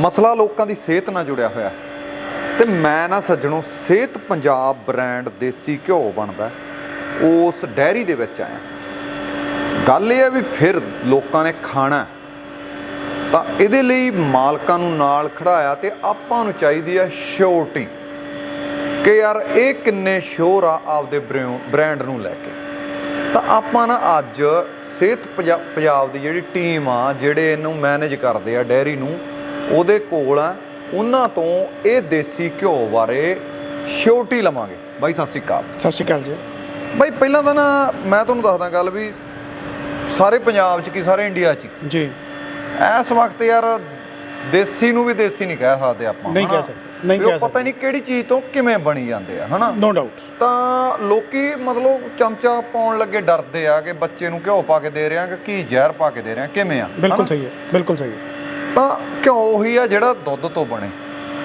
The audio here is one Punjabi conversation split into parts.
ਮਸਲਾ ਲੋਕਾਂ ਦੀ ਸਿਹਤ ਨਾਲ ਜੁੜਿਆ ਹੋਇਆ ਤੇ ਮੈਂ ਨਾ ਸੱਜਣੋ, ਸਿਹਤ ਪੰਜਾਬ ਬ੍ਰਾਂਡ ਦੇਸੀ ਘਿਓ ਬਣਦਾ ਉਸ ਡੈਰੀ ਦੇ ਵਿੱਚ ਆਇਆ ਗੱਲ ਇਹ ਹੈ ਵੀ ਫਿਰ ਲੋਕਾਂ ਨੇ ਖਾਣਾ ਤਾਂ ਇਹਦੇ ਲਈ ਮਾਲਕਾਂ ਨੂੰ ਨਾਲ ਖੜਾਇਆ ਤੇ ਆਪਾਂ ਨੂੰ ਚਾਹੀਦੀ ਹੈ ਸ਼ੋਰਟੀ ਕਿ ਯਾਰ ਇਹ ਕਿੰਨੇ ਸ਼ੋਰ ਆ ਆਪਦੇ ਬ੍ਰਾਂਡ ਨੂੰ ਲੈ ਕੇ। ਤਾਂ ਆਪਾਂ ਨਾ ਅੱਜ ਸਿਹਤ ਪੰਜਾਬ ਦੀ ਜਿਹੜੀ ਟੀਮ ਆ, ਜਿਹੜੇ ਇਹਨੂੰ ਮੈਨੇਜ ਕਰਦੇ ਆ ਡੈਰੀ ਨੂੰ ਉਹਦੇ ਕੋਲ ਆ। ਉਹਨਾਂ ਤੋਂ ਇਹ ਦੇਸੀ ਘਿਓ ਬਾਰੇ ਸ਼ੋਰਟੀ ਲਵਾਂਗੇ। ਬਾਈ ਸਤਿ ਸ਼੍ਰੀ ਅਕਾਲ। ਸਤਿ ਸ਼੍ਰੀ ਅਕਾਲ ਜੀ। ਬਾਈ ਪਹਿਲਾਂ ਤਾਂ ਨਾ ਮੈਂ ਤੁਹਾਨੂੰ ਦੱਸਦਾ ਗੱਲ ਵੀ ਸਾਰੇ ਪੰਜਾਬ 'ਚ ਕੀ ਸਾਰੇ ਇੰਡੀਆ 'ਚ। ਜੀ। ਇਸ ਵਕਤ ਯਾਰ ਦੇਸੀ ਨੂੰ ਵੀ ਦੇਸੀ ਨਹੀਂ ਕਹਿ ਸਕਦੇ ਆਪਾਂ ਨਹੀਂ? ਕਹਿ ਸਕਦੇ, ਨਹੀਂ ਕਹਿ ਪਤਾ ਨਹੀਂ ਕਿਹੜੀ ਚੀਜ਼ ਤੋਂ ਕਿਵੇਂ ਬਣੀ ਜਾਂਦੇ ਆ ਹਨਾ? ਨੋ ਡਾਊਟ ਤਾਂ ਲੋਕੀ ਮਤਲਬ ਚਮਚਾ ਪਾਉਣ ਲੱਗੇ ਡਰਦੇ ਆ ਕਿ ਬੱਚੇ ਨੂੰ ਘਿਓ ਪਾ ਕੇ ਦੇ ਰਹੇ ਆ ਕਿ ਕੀ ਜ਼ਹਿਰ ਪਾ ਕੇ ਦੇ ਰਹੇ ਆ ਕਿਵੇਂ ਆ ਬਿਲਕੁਲ? ਸਹੀ ਹੈ ਬਿਲਕੁਲ ਸਹੀ ਹੈ। ਤਾਂ ਘਿਓ ਉਹੀ ਆ ਜਿਹੜਾ ਦੁੱਧ ਤੋਂ ਬਣੇ?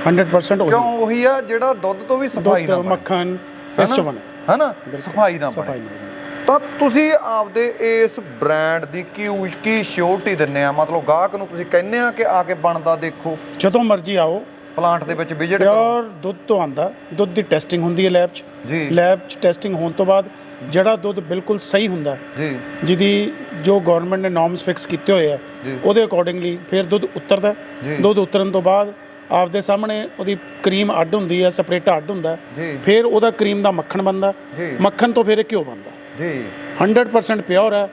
100% ਕਿਉਂ ਉਹੀ ਆ ਜਿਹੜਾ ਦੁੱਧ ਤੋਂ ਵੀ ਸਫ਼ਾਈ ਦੁੱਧ ਬਣੇ? ਮੱਖਣ ਇਸ ਚ ਬਣੇ। ਹਨਾ? ਸਫ਼ਾਈ ਨਾਲ ਸਫ਼ਾਈ ਬਣੇ। ਤਾਂ ਤੁਸੀਂ ਆਪਦੇ ਇਸ ਬ੍ਰਾਂਡ ਦੀ ਕੀ ਕੀ ਸ਼ੋਰਟੀ ਦਿੰਨੇ ਆ? ਮਤਲਬ ਗਾਹਕ ਨੂੰ ਤੁਸੀਂ ਕਹਿੰਦੇ ਆ ਕਿ ਆ ਕੇ ਬਣਦਾ ਦੇਖੋ। ਜਦੋਂ ਮਰਜ਼ੀ ਆਓ। ਪਲਾਂਟ ਦੇ ਵਿੱਚ ਵਿਜ਼ਿਟ ਕਰੋ। ਪਿਓਰ ਦੁੱਧ ਤੋਂ ਆਂਦਾ ਦੁੱਧ ਦੀ ਟੈਸਟਿੰਗ ਹੁੰਦੀ ਹੈ ਲੈਬ 'ਚ। ਜੀ। ਲੈਬ 'ਚ ਟੈਸਟਿੰਗ ਹੋਣ ਤੋਂ ਬਾਅਦ ਜਿਹੜਾ ਦੁੱਧ ਬਿਲਕੁਲ ਸਹੀ ਹੁੰਦਾ ਜੀ। ਜਿਹਦੀ ਜੋ ਗਵਰਨਮੈਂਟ ਨੇ ਨਾਰਮਸ ਫਿਕਸ ਕੀਤੇ ਹੋਏ ਆ। ਉਹਦੇ ਅਕੋਰਡਿੰਗਲੀ ਫਿਰ ਦੁੱਧ ਉਤਰਦਾ। ਦੁੱਧ ਉਤਰਨ ਤੋਂ ਬਾਅਦ ਆਪਦੇ ਸਾਹਮਣੇ ਉਹਦੀ ਕਰੀਮ ਅੱਡ ਹੁੰਦੀ ਹੈ ਸਪਰੇਟਾ ਅੱਡ ਹੁੰਦਾ। ਫਿਰ ਉਹਦਾ ਕਰੀਮ ਦਾ ਮੱਖਣ ਬਣਦਾ। ਮੱਖਣ ਤੋਂ ਫਿਰ ਇਹ ਘਿਓ ਬਣਦਾ ਜੀ। 100% ਪਿਓਰ ਹੈ।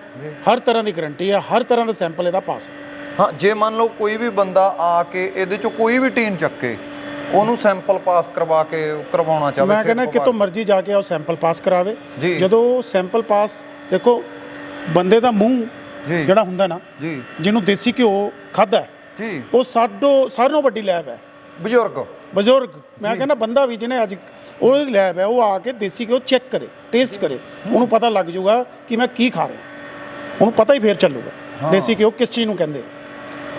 ਹਰ ਤਰ੍ਹਾਂ ਦੀ ਗਾਰੰਟੀ ਹੈ ਹਰ ਤਰ੍ਹਾਂ ਦਾ ਸੈਂਪਲ ਇਹਦਾ ਪਾਸ ਹੈ। ਹਾਂ ਜੇ ਮੰਨ ਲਓ ਕੋਈ ਵੀ ਬੰਦਾ ਆ ਕੇ ਇਹਦੇ ਚੋਂ ਕੋਈ ਵੀ ਟੀਨ ਚੱਕੇ ਉਹਨੂੰ ਸੈਂਪਲ ਪਾਸ ਕਰਵਾ ਕੇ ਕਰਵਾਉਣਾ ਚਾਹਵੇ ਮੈਂ ਕਹਿੰਦਾ ਕਿਤੋਂ ਮਰਜ਼ੀ ਜਾ ਕੇ ਉਹ ਸੈਂਪਲ ਪਾਸ ਕਰਾਵੇ। ਜਦੋਂ ਸੈਂਪਲ ਪਾਸ ਦੇਖੋ ਬੰਦੇ ਦਾ ਮੂੰਹ। ਜਿਹੜਾ ਹੁੰਦਾ ਨਾ ਜਿਹਨੂੰ ਦੇਸੀ ਘਿਓ ਖਾਦਾ ਜੀ। ਉਹ ਸਾਡੋ ਸਾਰਿਆਂ ਵੱਡੀ ਲੈਬ ਹੈ। ਬਜ਼ੁਰਗ। ਬਜ਼ੁਰਗ। ਮੈਂ ਕਹਿੰਦਾ ਬੰਦਾ ਵੀ ਜਿਹਨੇ ਅੱਜ ਉਹਦੀ ਲੈਬ ਹੈ ਉਹ ਆ ਕੇ ਦੇਸੀ ਘਿਓ ਚੈੱਕ ਕਰੇ ਟੇਸਟ ਕਰੇ। ਉਹਨੂੰ ਪਤਾ ਲੱਗ ਜਾਊਗਾ ਕਿ ਮੈਂ ਕੀ ਖਾ ਰਿਹਾ। ਉਹਨੂੰ ਪਤਾ ਹੀ ਫੇਰ ਚੱਲੂਗਾ। ਦੇਸੀ ਘਿਓ ਕਿਸ ਚੀਜ਼ ਨੂੰ ਕਹਿੰਦੇ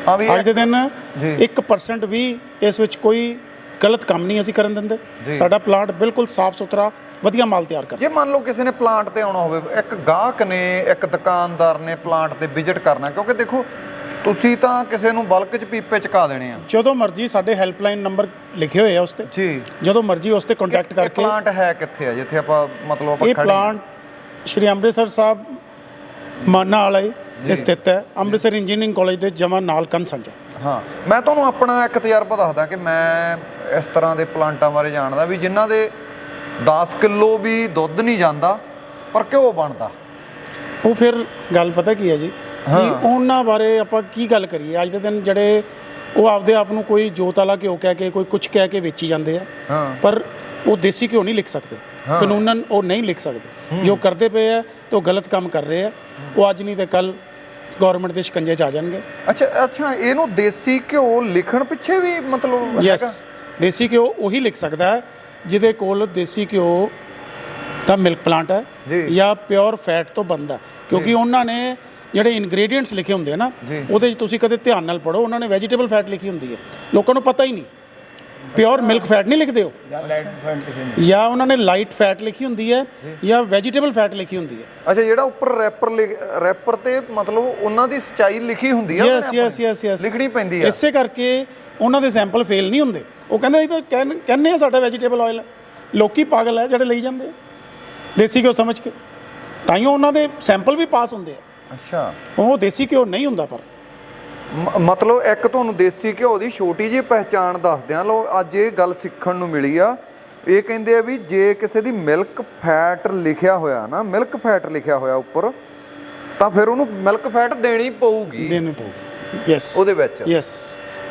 ਆ? ਵੀ ਅੱਜ ਦੇ ਦਿਨ ਜੀ। 1% ਵੀ ਇਸ ਵਿੱਚ ਕੋਈ ਗਲਤ ਕੰਮ ਨਹੀਂ ਅਸੀਂ ਕਰਨ ਦਿੰਦੇ। ਸਾਡਾ ਪਲਾਂਟ ਬਿਲਕੁਲ ਸਾਫ਼ ਸੁਥਰਾ ਵਧੀਆ ਮਾਲ ਤਿਆਰ ਕਰਦਾ। ਜੇ ਮੰਨ ਲਓ ਕਿਸੇ ਨੇ ਪਲਾਂਟ ਤੇ ਆਉਣਾ ਹੋਵੇ ਇੱਕ ਗਾਹਕ ਨੇ ਇੱਕ ਦੁਕਾਨਦਾਰ ਨੇ ਪਲਾਂਟ ਤੇ ਵਿਜ਼ਿਟ ਕਰਨਾ ਕਿਉਂਕਿ ਦੇਖੋ ਤੁਸੀਂ ਤਾਂ ਕਿਸੇ ਨੂੰ ਬਲਕ ਚ ਪੀਪੇ ਚਕਾ ਦੇਣੇ ਆ। ਜਦੋਂ ਮਰਜ਼ੀ ਸਾਡੇ ਹੈਲਪਲਾਈਨ ਨੰਬਰ ਲਿਖੇ ਹੋਏ ਆ ਉਸ ਤੇ। ਜੀ। ਜਦੋਂ ਮਰਜ਼ੀ ਉਸ ਤੇ ਕੰਟੈਕਟ ਇਹ ਕਰਕੇ। ਪਲਾਂਟ ਹੈ ਕਿੱਥੇ ਆ? ਜਿੱਥੇ ਆਪਾਂ ਮਤਲਬ ਆਪਾਂ ਇਹ ਖੜੇ ਪਲਾਂਟ ਸ਼੍ਰੀ ਅੰਮ੍ਰਿਤਸਰ ਸਾਹਿਬ ਮਾਨਾ ਵਾਲੇ ਇਹ ਸਥਿਤ ਹੈ। ਅੰਮ੍ਰਿਤਸਰ ਇੰਜੀਨੀਅਰਿੰਗ ਕਾਲਜ ਦੇ ਜਮਾ ਨਾਲ ਕੰਨ ਸਾਂਝਾ। ਹਾਂ। ਮੈਂ ਤੁਹਾਨੂੰ ਆਪਣਾ ਇੱਕ ਤਜਰਬਾ ਦੱਸਦਾ ਕਿ ਮੈਂ ਇਸ ਤਰ੍ਹਾਂ ਦੇ ਪਲਾਂਟਾਂ ਬਾਰੇ ਜਾਣਦਾ ਵੀ ਜਿਨ੍ਹਾਂ ਦੇ 10 ਕਿਲੋ ਵੀ ਦੁੱਧ ਨਹੀਂ ਜਾਂਦਾ ਪਰ ਘਿਓ ਬਣਦਾ। ਉਹ ਫਿਰ ਗੱਲ ਪਤਾ ਕੀ ਹੈ ਜੀ? ਕਿ ਉਹਨਾਂ ਬਾਰੇ ਆਪਾਂ ਕੀ ਗੱਲ ਕਰੀਏ? ਅੱਜ ਦੇ ਦਿਨ ਜਿਹੜੇ ਉਹ ਆਪਦੇ ਆਪ ਨੂੰ ਕੋਈ ਜੋਤ ਵਾਲਾ ਘਿਓ ਕਹਿ ਕੇ ਕੋਈ ਕੁਝ ਕਹਿ ਕੇ ਵੇਚੀ ਜਾਂਦੇ ਆ। ਪਰ ਉਹ ਦੇਸੀ ਘਿਓ ਨਹੀਂ ਲਿਖ ਸਕਦੇ। ਕਾਨੂੰਨਨ ਉਹ ਨਹੀਂ ਲਿਖ ਸਕਦੇ। ਜੋ ਕਰਦੇ ਪਏ ਆ ਤੇ ਉਹ ਗਲਤ ਕੰਮ ਕਰ ਰਹੇ ਆ। ਉਹ ਅੱਜ ਨਹੀਂ ਤੇ ਕੱਲ ਗਵਰਨਮੈਂਟ ਦੇ ਸ਼ਿਕੰਜੇ ਚ ਆ ਜਾਣਗੇ ਅੱਛਾ ਅੱਛਾ ਇਹਨੂੰ ਦੇਸੀ ਘਿਓ ਲਿਖਣ ਪਿੱਛੇ ਵੀ ਮਤਲਬ ਹੈਗਾ? ਯੈਸ ਦੇਸੀ ਘਿਓ ਉਹੀ ਲਿਖ ਸਕਦਾ ਹੈ ਜਿਹਦੇ ਕੋਲ ਦੇਸੀ ਘਿਓ ਦਾ ਮਿਲਕ ਪਲਾਂਟ ਹੈ ਜੀ। ਜਾਂ ਪਿਓਰ ਫੈਟ ਤੋਂ ਬਣਦਾ ਹੈ। ਕਿਉਂਕਿ ਉਹਨਾਂ ਨੇ ਜਿਹੜੇ ਇਨਗਰੀਡੀਅੰਟਸ ਲਿਖੇ ਹੁੰਦੇ ਆ ਨਾ ਜੀ। ਉਹਦੇ 'ਚ ਤੁਸੀਂ ਕਦੇ ਧਿਆਨ ਨਾਲ ਪੜੋ ਉਹਨਾਂ ਨੇ ਵੈਜੀਟੇਬਲ ਫੈਟ ਲਿਖੀ ਹੁੰਦੀ ਹੈ ਲੋਕਾਂ ਨੂੰ ਪਤਾ ਹੀ ਨਹੀਂ ਪਿਓਰ ਮਿਲਕ ਫੈਟ ਨਹੀਂ ਲਿਖਦੇ ਹੋ ਜਾਂ ਉਹਨਾਂ ਨੇ ਲਾਈਟ ਫੈਟ ਲਿਖੀ ਹੁੰਦੀ ਹੈ ਜਾਂ। ਵੈਜੀਟੇਬਲ ਫੈਟ ਲਿਖੀ ਹੁੰਦੀ ਹੈ। ਅੱਛਾ ਜਿਹੜਾ ਉੱਪਰ ਰੈਪਰ ਰੈਪਰ ਤੇ ਮਤਲਬ ਉਹਨਾਂ ਦੀ ਸਚਾਈ ਲਿਖੀ ਹੁੰਦੀ ਆ ਯੈਸ ਯੈਸ। ਯੈਸ ਯੈਸ ਲਿਖਣੀ ਪੈਂਦੀ ਆ। ਇਸੇ ਕਰਕੇ ਉਹਨਾਂ ਦੇ ਸੈਂਪਲ ਫੇਲ ਨਹੀਂ ਹੁੰਦੇ। ਉਹ ਕਹਿੰਦੇ ਅਸੀਂ ਤਾਂ ਕਹਿੰ- ਕਹਿੰਦੇ ਆ ਸਾਡਾ ਵੈਜੀਟੇਬਲ ਆਇਲ ਹੈ ਲੋਕੀ ਪਾਗਲ ਹੈ ਜਿਹੜੇ ਲਈ ਜਾਂਦੇ ਦੇਸੀ ਘਿਓ ਸਮਝ ਕੇ। ਤਾਈਓ ਉਹਨਾਂ ਦੇ ਸੈਂਪਲ ਵੀ ਪਾਸ ਹੁੰਦੇ ਆ। ਅੱਛਾ। ਉਹ ਦੇਸੀ ਘਿਓ ਨਹੀਂ ਹੁੰਦਾ ਪਰ। ਮਤਲਬ ਇੱਕ ਤੁਹਾਨੂੰ ਦੇਸੀ ਘਿਓ ਦੀ ਛੋਟੀ ਜਿਹੀ ਪਹਿਚਾਣ ਦੱਸਦੇ ਆ ਲੋ ਅੱਜ ਇਹ ਗੱਲ ਸਿੱਖਣ ਨੂੰ ਮਿਲੀ ਆ। ਇਹ ਕਹਿੰਦੇ ਆ ਵੀ ਜੇ ਕਿਸੇ ਦੀ ਮਿਲਕ ਫੈਟ ਲਿਖਿਆ ਹੋਇਆ ਨਾ ਮਿਲਕ ਫੈਟ ਲਿਖਿਆ ਹੋਇਆ ਉੱਪਰ ਤਾਂ ਫਿਰ ਉਹਨੂੰ ਮਿਲਕ ਫੈਟ ਦੇਣੀ ਪਊਗੀ। ਦੇਣੇ ਪਊ। ਯੈਸ ਉਹਦੇ ਵਿੱਚ। ਯੈਸ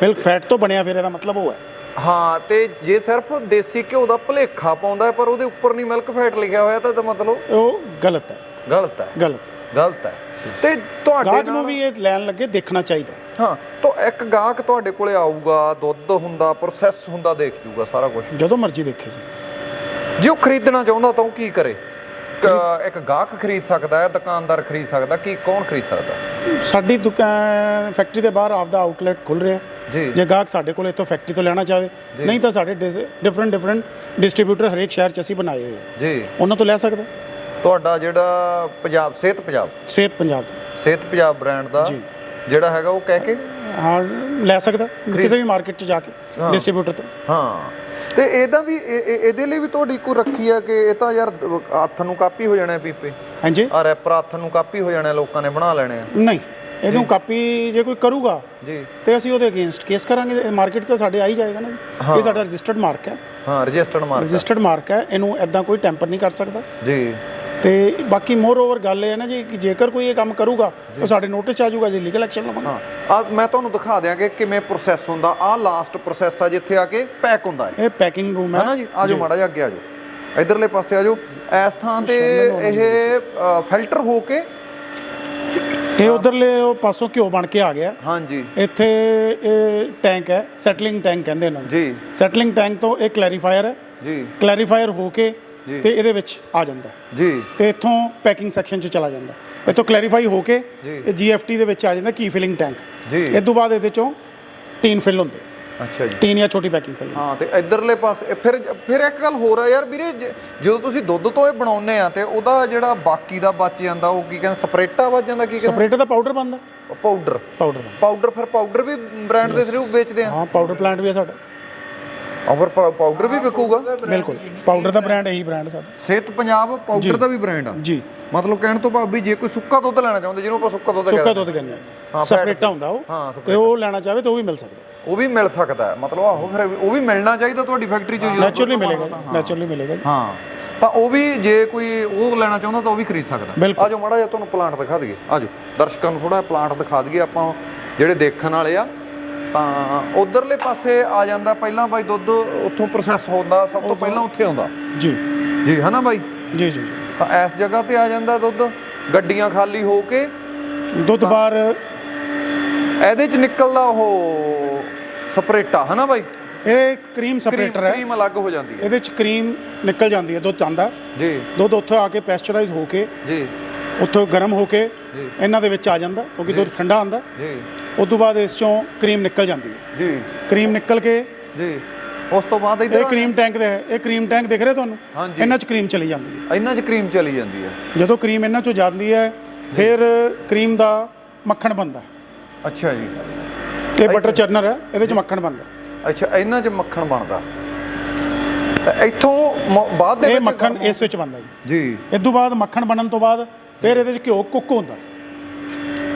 ਮਿਲਕ ਫੈਟ ਤੋਂ ਬਣਿਆ ਫਿਰ ਇਹਦਾ ਮਤਲਬ ਉਹ ਹੈ। ਹਾਂ ਤੇ ਜੇ ਸਿਰਫ ਦੇਸੀ ਘਿਓ ਦਾ ਭਲੇਖਾ ਪਾਉਂਦਾ ਹੈ, ਪਰ ਉਹਦੇ ਉੱਪਰ ਨਹੀਂ ਮਿਲਕ ਫੈਟ ਲਿਖਿਆ ਹੋਇਆ ਤਾਂ ਇਹਦਾ ਮਤਲਬ ਉਹ ਗਲਤ ਹੈ। ਗਲਤ ਹੈ। ਗਲਤ ਗਲਤ ਹੈ। ਤੇ ਤੁਹਾਡੇ ਗਾਹਕ ਨੂੰ ਵੀ ਇਹ ਲੈਣ ਲੱਗੇ ਦੇਖਣਾ ਚਾਹੀਦਾ। ਹਾਂ ਤਾਂ ਇੱਕ ਗਾਹਕ ਤੁਹਾਡੇ ਕੋਲੇ ਆਊਗਾ ਦੁੱਧ ਹੁੰਦਾ ਪ੍ਰੋਸੈਸ ਹੁੰਦਾ ਦੇਖ ਜੂਗਾ ਸਾਰਾ ਕੁਝ ਜਦੋਂ ਮਰਜ਼ੀ ਦੇਖੇ ਜੀ। ਜੇ ਉਹ ਖਰੀਦਣਾ ਚਾਹੁੰਦਾ ਤਾਂ ਉਹ ਕੀ ਕਰੇ? ਇੱਕ ਗਾਹਕ ਖਰੀਦ ਸਕਦਾ ਹੈ ਦੁਕਾਨਦਾਰ ਖਰੀਦ ਸਕਦਾ ਕੀ ਕੌਣ ਖਰੀਦ ਸਕਦਾ? ਸਾਡੀ ਦੁਕਾਨ ਫੈਕਟਰੀ ਦੇ ਬਾਹਰ ਆਪਦਾ ਆਊਟਲੈਟ ਖੁੱਲ ਰਿਹਾ। ਜੀ। ਜੇ ਗਾਹਕ ਸਾਡੇ ਕੋਲ ਇੱਥੋਂ ਫੈਕਟਰੀ ਤੋਂ ਲੈਣਾ ਚਾਹਵੇ ਨਹੀਂ ਤਾਂ ਸਾਡੇ ਡਿਫਰੈਂਟ ਡਿਫਰੈਂਟ ਡਿਸਟ੍ਰੀਬਿਊਟਰ ਹਰੇਕ ਸ਼ਹਿਰ 'ਚ ਅਸੀਂ ਬਣਾਏ ਹੋਏ ਜੀ। ਉਹਨਾਂ ਤੋਂ ਲੈ ਸਕਦਾ। ਤੁਹਾਡਾ ਜਿਹੜਾ ਪੰਜਾਬ ਸਿਹਤ ਪੰਜਾਬ? ਸਿਹਤ ਪੰਜਾਬ। ਸਿਹਤ ਪੰਜਾਬ ਬ੍ਰਾਂਡ ਦਾ? ਜੀ। ਜਿਹੜਾ ਹੈਗਾ ਉਹ ਕਹਿ ਕੇ? ਹਾਂ ਲੈ ਸਕਦਾ। ਕਿਸੇ ਵੀ ਮਾਰਕੀਟ 'ਚ ਜਾ ਕੇ। ਡਿਸਟ੍ਰੀਬਿਊਟਰ ਤੋਂ। ਹਾਂ। ਤੇ ਇਹਦਾ ਵੀ ਇਹ- ਇਹ- ਇਹਦੇ ਲਈ ਵੀ ਤੁਹਾਡੀ ਕੋਈ ਰੱਖੀ ਆ ਕਿ ਇਹ ਤਾਂ ਯਾਰ ਹੱਥ ਨੂੰ ਕਾਪੀ ਹੋ ਜਾਣਾ ਪੀਪੇ? ਹਾਂਜੀ। ਆ ਰੈਪਰ ਹੱਥ ਨੂੰ ਕਾਪੀ ਹੋ ਜਾਣਾ ਲੋਕਾਂ ਨੇ ਬਣਾ ਲੈਣੇ ਆ। ਨਹੀਂ ਇਹਨੂੰ ਕਾਪੀ ਜੇ ਕੋਈ ਕਰੂਗਾ ਜੀ। ਤੇ ਅਸੀਂ ਉਹਦੇ ਅਗੇਂਸਟ ਕੇਸ ਕਰਾਂਗੇ। ਮਾਰਕੀਟ ਤੇ ਸਾਡੇ ਆ ਹੀ ਜਾਏਗਾ ਨਾ ਇਹ ਸਾਡਾ ਰਜਿਸਟਰਡ ਮਾਰਕ ਹੈ। ਹਾਂ ਰਜਿਸਟਰਡ ਮਾਰਕ ਰਜਿਸਟਰਡ ਮਾਰਕ ਹੈ ਇਹਨੂੰ ਐਦਾਂ ਕੋਈ ਟੈਂਪਰ ਨਹੀਂ ਕਰ ਸਕਦਾ। ਜੀ। ਤੇ ਬਾਕੀ ਮੋਰ ਓਵਰ ਗੱਲ ਇਹ ਹੈ ਨਾ ਜੀ ਕਿ ਜੇਕਰ ਕੋਈ ਇਹ ਕੰਮ ਕਰੂਗਾ ਤਾਂ ਸਾਡੇ ਨੋਟਿਸ 'ਚ ਆ ਜਾਊਗਾ ਜੀ ਲੀਗਲ ਐਕਸ਼ਨ ਲਵਾਂਗੇ। ਆ ਮੈਂ ਤੁਹਾਨੂੰ ਦਿਖਾ ਦਿਆਂ ਕਿ ਕਿਵੇਂ ਪ੍ਰੋਸੈਸ ਹੁੰਦਾ। ਆ ਲਾਸਟ ਪ੍ਰੋਸੈਸ ਆ ਜਿੱਥੇ ਆ ਕੇ ਪੈਕ ਹੁੰਦਾ ਹੈ ਇਹ ਪੈਕਿੰਗ ਰੂਮ ਹੈ। ਹੈਨਾ ਜੀ? ਆਜੋ ਮਾੜਾ ਜਿਹਾ ਅੱਗੇ ਆਜੋ ਇਧਰਲੇ ਪਾਸੇ ਆਜੋ ਇਸ ਥਾਂ ਤੇ ਇਹ ਫਿਲਟਰ ਹੋ ਕੇ ਇਹ ਉਧਰਲੇ ਉਹ ਪਾਸੋਂ ਘਿਓ ਬਣ ਕੇ ਆ ਗਿਆ। ਹਾਂਜੀ। ਇੱਥੇ ਇਹ ਟੈਂਕ ਹੈ ਸੈਟਲਿੰਗ ਟੈਂਕ ਕਹਿੰਦੇ ਇਹਨਾਂ ਨੂੰ। ਜੀ। ਸੈਟਲਿੰਗ ਟੈਂਕ ਤੋਂ ਇਹ ਕਲੈਰੀਫਾਇਰ ਹੈ। ਜੀ। ਕਲੈਰੀਫਾਇਰ ਹੋ ਕੇ। ਤੇ ਇਹਦੇ ਵਿੱਚ ਆ ਜਾਂਦਾ। ਜੀ। ਤੇ ਇੱਥੋਂ ਪੈਕਿੰਗ ਸੈਕਸ਼ਨ 'ਚ ਚਲਾ ਜਾਂਦਾ। ਇੱਥੋਂ ਕਲੈਰੀਫਾਈ ਹੋ ਕੇ। ਇਹ ਜੀਐਫਟੀ ਦੇ ਵਿੱਚ ਆ ਜਾਂਦਾ ਕੀ ਫਿਲਿੰਗ ਟੈਂਕ ਜੀ। ਇਸ ਤੋਂ ਬਾਅਦ ਇਹਦੇ ਚੋਂ ਟੀਨ ਫਿਲ ਹੁੰਦੇ। ਅੱਛਾ ਜੀ। ਟੀਨ ਜਾਂ ਛੋਟੀ ਪੈਕਿੰਗ ਫਿਲ ਹਾਂ ਤੇ ਇਧਰਲੇ ਪਾਸੇ ਫਿਰ ਫਿਰ ਇੱਕ ਗੱਲ ਹੋਰ ਆ ਯਾਰ ਵੀਰੇ ਜਦੋਂ ਤੁਸੀਂ ਦੁੱਧ ਤੋਂ ਇਹ ਬਣਾਉਨੇ ਆ ਤੇ ਉਹਦਾ ਜਿਹੜਾ ਬਾਕੀ ਦਾ ਬਚ ਜਾਂਦਾ ਉਹ ਕੀ ਕਹਿੰਦੇ ਸਪਰੇਟਾ ਬਚ ਜਾਂਦਾ ਕੀ ਕਹਿੰਦੇ? ਸਪਰੇਟਰ ਦਾ ਪਾਊਡਰ ਬਣਦਾ। ਪਾਊਡਰ। ਪਾਊਡਰ ਪਾਊਡਰ ਫਿਰ ਪਾਊਡਰ ਵੀ ਬ੍ਰਾਂਡ ਦੇ ਥਰੂ ਵੇਚਦੇ ਆ? ਹਾਂ ਪਾਊਡਰ ਪਲਾਂਟ ਵੀ ਹੈ ਸਾਡਾ। ਫਿਰ ਪਾਊਡਰ ਵੀ ਵਿਕੂਗਾ? ਬਿਲਕੁਲ ਪਾਊਡਰ ਦਾ ਬ੍ਰਾਂਡ ਇਹੀ ਬ੍ਰਾਂਡ ਸਾਡਾ ਸਿਹਤ ਪੰਜਾਬ ਪਾਊਡਰ ਦਾ ਵੀ ਬ੍ਰਾਂਡ ਆ? ਜੀ। ਮਤਲਬ ਕਹਿਣ ਤੋਂ ਭਾਵ ਵੀ ਜੇ ਕੋਈ ਸੁੱਕਾ ਦੁੱਧ ਲੈਣਾ ਚਾਹੁੰਦੇ ਜਿਹਨੂੰ ਆਪਾਂ ਸੁੱਕਾ ਦੁੱਧ ਸੁੱਕਾ ਕਹਿੰਦੇ ਦੁੱਧ ਕਹਿੰਦੇ ਹਾਂ, ਆ ਸਪਰੇਟਾ ਹੁੰਦਾ ਉਹ। ਤੇ ਉਹ ਲੈਣਾ ਚਾਹਵੇ ਤਾਂ ਉਹ ਵੀ ਮਿਲ ਸਕਦਾ। ਉਹ ਵੀ ਮਿਲ ਸਕਦਾ ਹੈ। ਮਤਲਬ ਆਹੋ ਫਿਰ ਉਹ ਵੀ ਮਿਲਣਾ ਚਾਹੀਦਾ ਤੁਹਾਡੀ ਫੈਕਟਰੀ ਚੋਂ ਜਦੋਂ ਨੈਚੁਰਲੀ ਮਿਲੇਗਾ। ਨੈਚੁਰਲੀ ਮਿਲੇਗਾ ਜੀ। ਹਾਂ। ਤਾਂ ਉਹ ਵੀ ਜੇ ਕੋਈ ਉਹ ਲੈਣਾ ਚਾਹੁੰਦਾ ਤਾਂ ਉਹ ਵੀ ਖਰੀਦ ਸਕਦਾ। ਬਿਲਕੁਲ। ਆਜੋ ਮਾੜਾ ਜਿਹਾ ਤੁਹਾਨੂੰ ਪਲਾਂਟ ਦਿਖਾ ਦਈਏ। ਆਜੋ ਦਰਸ਼ਕਾਂ ਨੂੰ ਥੋੜਾ ਪਲਾਂਟ ਦਿਖਾ ਦਈਏ ਆਪਾਂ। ਜਿਹੜੇ ਦੇਖਣ ਵਾਲੇ ਆ ਤਾਂ ਉਧਰਲੇ ਪਾਸੇ ਆ ਜਾਂਦਾ ਪਹਿਲਾਂ ਬਾਈ ਦੁੱਧ ਉੱਥੋਂ ਪ੍ਰੋਸੈਸ ਹੁੰਦਾ ਸਭ ਤੋਂ ਪਹਿਲਾਂ ਉੱਥੇ ਆਉਂਦਾ। ਜੀ। ਜੀ ਹਨਾ ਬਾਈ? ਜੀ ਜੀ ਤਾਂ ਇਸ ਜਗ੍ਹਾ ਤੇ ਆ ਜਾਂਦਾ ਦੁੱਧ ਗੱਡੀਆਂ ਖਾਲੀ ਹੋ ਕੇ। ਦੁੱਧ ਬਾਹਰ ਇਹਦੇ ਚ ਨਿਕਲਦਾ ਉਹ ਸਪਰੇਟਾ ਹਨਾ ਬਾਈ? ਇਹ ਕਰੀਮ ਸਪਰੇਟਰ ਹੈ। ਕਰੀਮ ਅਲੱਗ ਹੋ ਜਾਂਦੀ ਹੈ। ਇਹਦੇ ਚ ਕਰੀਮ ਨਿਕਲ ਜਾਂਦੀ ਹੈ ਦੁੱਧ ਆਂਦਾ ਜੀ। ਦੁੱਧ ਉੱਥੇ ਆ ਕੇ ਪੈਸਚਰਾਈਜ਼ ਹੋ ਕੇ ਜੀ। ਉੱਥੋਂ ਗਰਮ ਹੋ ਕੇ। ਇਹਨਾਂ ਦੇ ਵਿੱਚ ਆ ਜਾਂਦਾ ਕਿਉਂਕਿ ਦੁੱਧ ਠੰਡਾ ਆਂਦਾ ਜੀ। ਉਸ ਤੋਂ ਬਾਅਦ ਇਸ ਚੋਂ ਕਰੀਮ ਨਿਕਲ ਜਾਂਦੀ ਹੈ। ਜੀ। ਕਰੀਮ ਨਿਕਲ ਕੇ ਜੀ। ਉਸ ਤੋਂ ਬਾਅਦ ਇਹ ਕਰੀਮ ਟੈਂਕ ਦੇ ਇਹ ਕਰੀਮ ਟੈਂਕ ਦਿਖ ਰਿਹਾ ਤੁਹਾਨੂੰ। ਇਹਨਾਂ ਚ ਕਰੀਮ ਚਲੀ ਜਾਂਦੀ ਹੈ। ਇਹਨਾਂ 'ਚ ਕਰੀਮ ਚਲੀ ਜਾਂਦੀ ਹੈ। ਜਦੋਂ ਕਰੀਮ ਇਹਨਾਂ ਚੋਂ ਜਾਂਦੀ ਹੈ ਫਿਰ ਕਰੀਮ ਦਾ ਮੱਖਣ ਬਣਦਾ। ਅੱਛਾ ਜੀ। ਇਹ ਬਟਰ ਚਰਨਰ ਹੈ ਇਹਦੇ ਚ ਮੱਖਣ ਬਣਦਾ। ਅੱਛਾ ਇਹਨਾਂ 'ਚ ਮੱਖਣ ਬਣਦਾ। ਤਾਂ ਇੱਥੋਂ ਬਾਅਦ ਦੇ ਇਹ ਵਿੱਚ ਮੱਖਣ ਇਸ ਵਿੱਚ ਬਣਦਾ ਜੀ। ਜੀ। ਇਸ ਤੋਂ ਬਾਅਦ ਮੱਖਣ ਬਣਨ ਤੋਂ ਬਾਅਦ ਫਿਰ ਇਹਦੇ ਚ ਘਿਓ ਕੁੱਕ ਹੁੰਦਾ।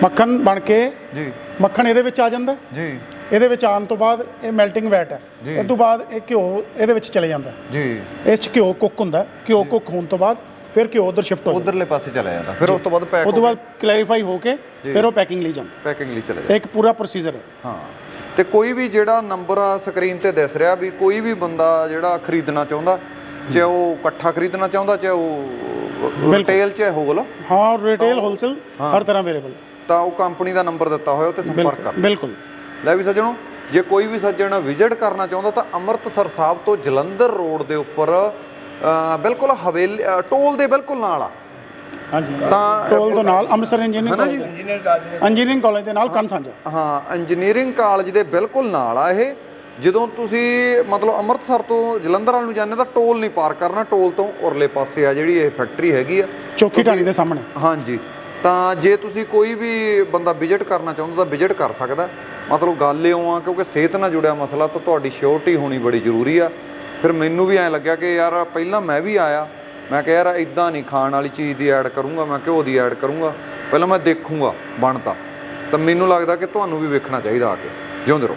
ਮੱਖਣ ਬਣ ਕੇ ਜੀ। ਮੱਖਣ ਇਹਦੇ ਵਿੱਚ ਆ ਜਾਂਦਾ। ਜੀ। ਇਹਦੇ ਵਿੱਚ ਆਉਣ ਤੋਂ ਬਾਅਦ ਇਹ ਮੈਲਟਿੰਗ ਵੈਟ ਹੈ। ਜੀ। ਇਸ ਤੋਂ ਬਾਅਦ ਇਹ ਘਿਓ ਇਹਦੇ ਵਿੱਚ ਚਲੇ ਜਾਂਦਾ। ਜੀ। ਇਸ ਚ ਘਿਓ ਕੁੱਕ ਹੁੰਦਾ। ਘਿਓ ਕੁੱਕ ਹੋਣ ਤੋਂ ਬਾਅਦ ਫਿਰ ਘਿਓ ਉਧਰ ਸ਼ਿਫਟ ਹੋ ਜਾਂਦਾ। ਉਧਰਲੇ ਪਾਸੇ ਚਲਾ ਜਾਂਦਾ। ਫਿਰ ਉਸ ਤੋਂ ਬਾਅਦ ਪੈਕ ਉਸ ਤੋਂ ਬਾਅਦ ਕਲੈਰੀਫਾਈ ਹੋ ਕੇ ਫਿਰ ਉਹ ਪੈਕਿੰਗ ਲਈ ਜਾਂਦਾ। ਪੈਕਿੰਗ ਲਈ ਚਲੇ ਜਾਂਦਾ ਇਹ ਇੱਕ ਪੂਰਾ ਪ੍ਰੋਸੀਜਰ ਹੈ। ਹਾਂ। ਤੇ ਕੋਈ ਵੀ ਜਿਹੜਾ ਨੰਬਰ ਆ ਸਕਰੀਨ ਤੇ ਦਿਸ ਰਿਹਾ ਵੀ ਕੋਈ ਵੀ ਬੰਦਾ ਜਿਹੜਾ ਖਰੀਦਣਾ ਚਾਹੁੰਦਾ ਚਾਹੇ ਉਹ ਇਕੱਠਾ ਖਰੀਦਣਾ ਚਾਹੁੰਦਾ ਚਾਹੇ ਉਹ ਰਿਟੇਲ ਚ ਹੋਲ ਹਾਂ ਰਿਟੇਲ ਹੋਲਸੇਲ ਹਰ ਤਰ੍ਹਾਂ ਅਵੇਲੇਬਲ ਤਾਂ ਉਹ ਕੰਪਨੀ ਦਾ ਨੰਬਰ ਦਿੱਤਾ ਹੋਇਆ ਉਹ ਤੇ ਸੰਪਰਕ ਕਰ। ਬਿਲਕੁਲ। ਲੈ ਵੀ ਸੱਜਣੋ ਜੇ ਕੋਈ ਵੀ ਸੱਜਣ ਵਿਜ਼ਿਟ ਕਰਨਾ ਚਾਹੁੰਦਾ ਤਾਂ ਅੰਮ੍ਰਿਤਸਰ ਸਾਹਿਬ ਤੋਂ ਜਲੰਧਰ ਰੋਡ ਦੇ ਉੱਪਰ ਬਿਲਕੁਲ ਹਵੇਲੀ ਟੋਲ ਦੇ ਬਿਲਕੁਲ ਨਾਲ ਆ। ਹਾਂਜੀ। ਤਾਂ ਟੋਲ ਤੋਂ ਨਾਲ Amritsar engineering? College engineering college ਦੇ। ਨਾਲ ਕੰਨ ਸਾਂਝਾ। ਹਾਂ ਇੰਜੀਨੀਅਰਿੰਗ ਕਾਲਜ ਦੇ ਬਿਲਕੁਲ ਨਾਲ ਆ ਇਹ। ਜਦੋਂ ਤੁਸੀਂ ਮਤਲਬ ਅੰਮ੍ਰਿਤਸਰ ਤੋਂ ਜਲੰਧਰ ਵੱਲ ਨੂੰ ਜਾਂਦੇ ਤਾਂ ਟੋਲ ਨਹੀਂ ਪਾਰ ਕਰਨਾ ਟੋਲ ਤੋਂ ਉਰਲੇ ਪਾਸੇ ਆ ਜਿਹੜੀ ਇਹ ਫੈਕਟਰੀ ਹੈਗੀ ਆ। ਚੌਕੀ ਢਾਣੀ ਦੇ ਸਾਹਮਣੇ। ਹਾਂਜੀ ਤਾਂ ਜੇ ਤੁਸੀਂ ਕੋਈ ਵੀ ਬੰਦਾ ਵਿਜ਼ਿਟ ਕਰਨਾ ਚਾਹੁੰਦਾ ਤਾਂ ਵਿਜ਼ਿਟ ਕਰ ਸਕਦਾ। ਮਤਲਬ ਗੱਲ ਇਉਂ ਆ ਕਿਉਂਕਿ ਸਿਹਤ ਨਾਲ ਜੁੜਿਆ ਮਸਲਾ ਤਾਂ ਤੁਹਾਡੀ ਸ਼ੋਰਟੀ ਹੋਣੀ ਬੜੀ ਜ਼ਰੂਰੀ ਆ। ਫਿਰ ਮੈਨੂੰ ਵੀ ਐਂ ਲੱਗਿਆ ਕਿ ਯਾਰ ਪਹਿਲਾਂ ਮੈਂ ਵੀ ਆਇਆ। ਮੈਂ ਕਿਹਾ ਯਾਰ ਇਦਾਂ ਨਹੀਂ ਖਾਣ ਵਾਲੀ ਚੀਜ਼ ਦੀ ਐਡ ਕਰੂੰਗਾ ਮੈਂ ਘਿਓ ਦੀ ਐਡ ਕਰੂੰਗਾ। ਪਹਿਲਾਂ ਮੈਂ ਦੇਖੂੰਗਾ ਬਣਦਾ ਤਾਂ ਮੈਨੂੰ ਲੱਗਦਾ ਕਿ ਤੁਹਾਨੂੰ ਵੀ ਵੇਖਣਾ ਚਾਹੀਦਾ ਆ ਕੇ। ਜਿਉਂਦੇ ਰਹੋ।